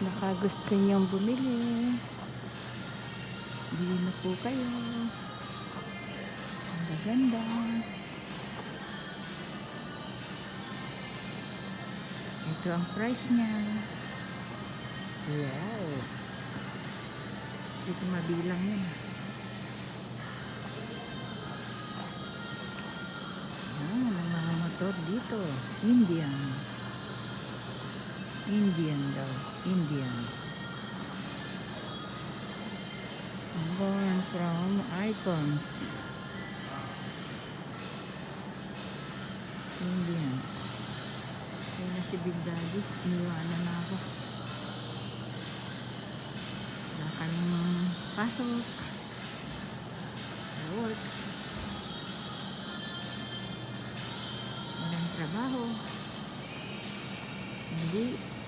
Baka gusto niyong bumili. Bili na po kayo. Ang gaganda. Ito ang price niya. Wow. Ko mabilang yan. Ah, ang mga motor dito. Indian. Indian daw. Indian. Born from icons. Indian. Kaya na si Big Daddy. Iniwanan na ako. Wala kaming pasok. Sa work. Walang trabaho. Hindi.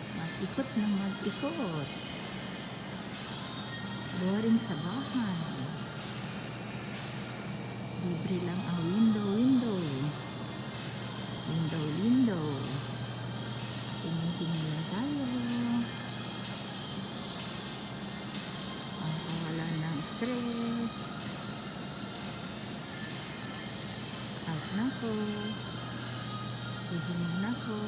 Mag-ikot na mag-ikot. Boring sa bahay. Libre lang ang window, window. Window, window. Tingin-tingin lang tayo. Ang kawalan ng stress. Out na ko. Hihinig na ko.